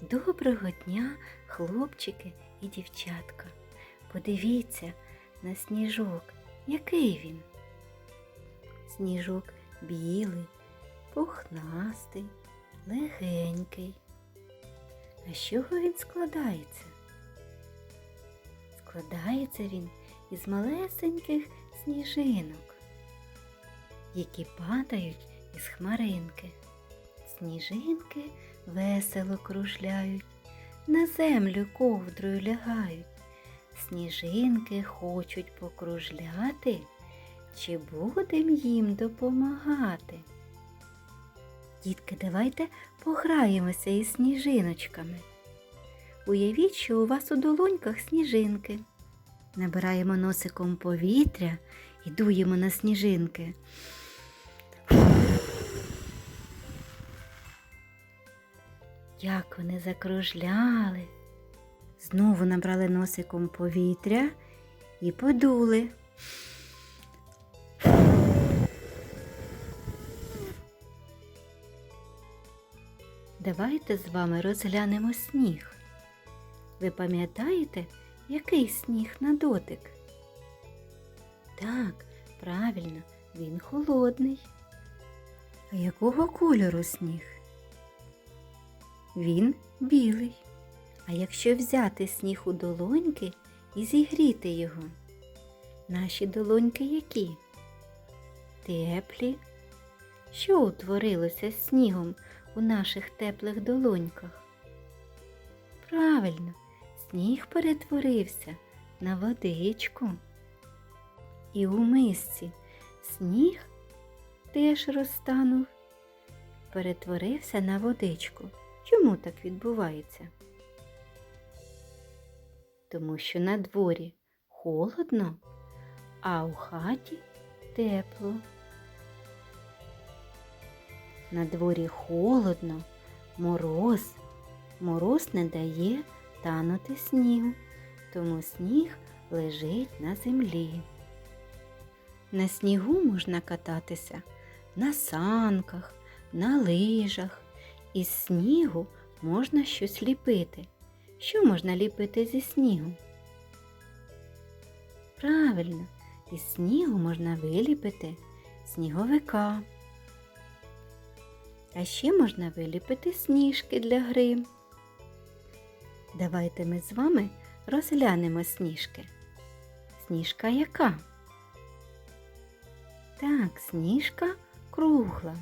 Доброго дня, хлопчики і дівчатка. Подивіться на сніжок. Який він? Сніжок білий, пухнастий, легенький. А з чого він складається? Складається він із малесеньких сніжинок, які падають із хмаринки. Сніжинки весело кружляють, на землю ковдрою лягають. Сніжинки хочуть покружляти, чи будем їм допомагати? Дітки, давайте пограємося із сніжиночками. Уявіть, що у вас у долоньках сніжинки. Набираємо носиком повітря і дуємо на сніжинки. Як вони закружляли. Знову набрали носиком повітря і подули. Давайте з вами розглянемо сніг. Ви пам'ятаєте, який сніг на дотик? Так, правильно, він холодний. А якого кольору сніг? Він білий. А якщо взяти сніг у долоньки і зігріти його, наші долоньки які? Теплі. Що утворилося з снігом у наших теплих долоньках? Правильно, сніг перетворився на водичку. І у мисці сніг теж розтанув, перетворився на водичку. Чому так відбувається? Тому що на дворі холодно, а у хаті тепло. На дворі холодно, мороз. Мороз не дає танути снігу, тому сніг лежить на землі. На снігу можна кататися на санках, на лижах. Із снігу можна щось ліпити. Що можна ліпити зі снігу? Правильно, із снігу можна виліпити сніговика. А ще можна виліпити сніжки для гри. Давайте ми з вами розглянемо сніжки. Сніжка яка? Так, сніжка кругла,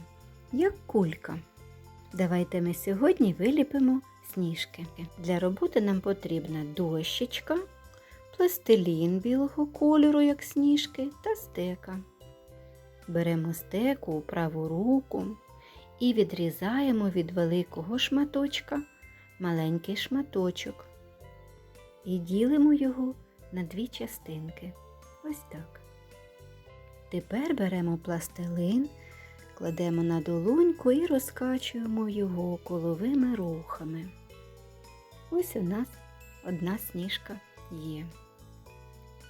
як кулька. Давайте ми сьогодні виліпимо сніжки. Для роботи нам потрібна дощечка, пластилін білого кольору, як сніжки, та стека. Беремо стеку у праву руку і відрізаємо від великого шматочка маленький шматочок і ділимо його на дві частинки. Ось так. Тепер беремо пластилин, кладемо на долоньку і розкачуємо його коловими рухами. Ось у нас одна сніжка є.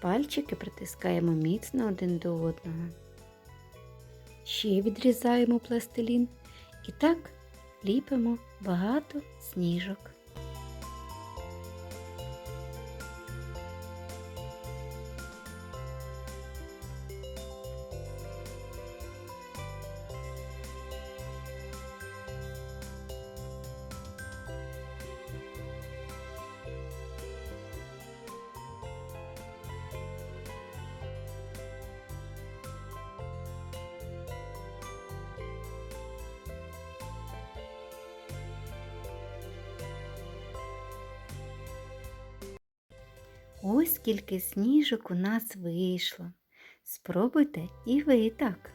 Пальчики притискаємо міцно один до одного. Ще відрізаємо пластилін і так ліпимо багато сніжок. Ось скільки сніжок у нас вийшло. Спробуйте і ви так.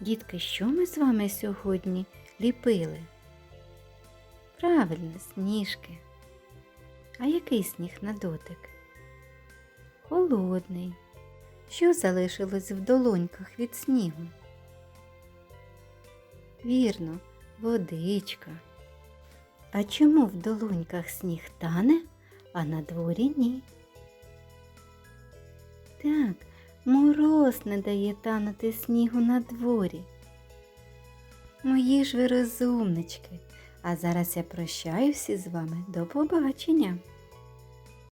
Дітки, що ми з вами сьогодні ліпили? Правильно, сніжки. А який сніг на дотик? Холодний. Що залишилось в долоньках від снігу? Вірно, водичка. А чому в долоньках сніг тане, а на дворі ні? Так, мороз не дає танути снігу на дворі. Мої ж ви розумнички, А зараз я прощаюся з вами. До побачення!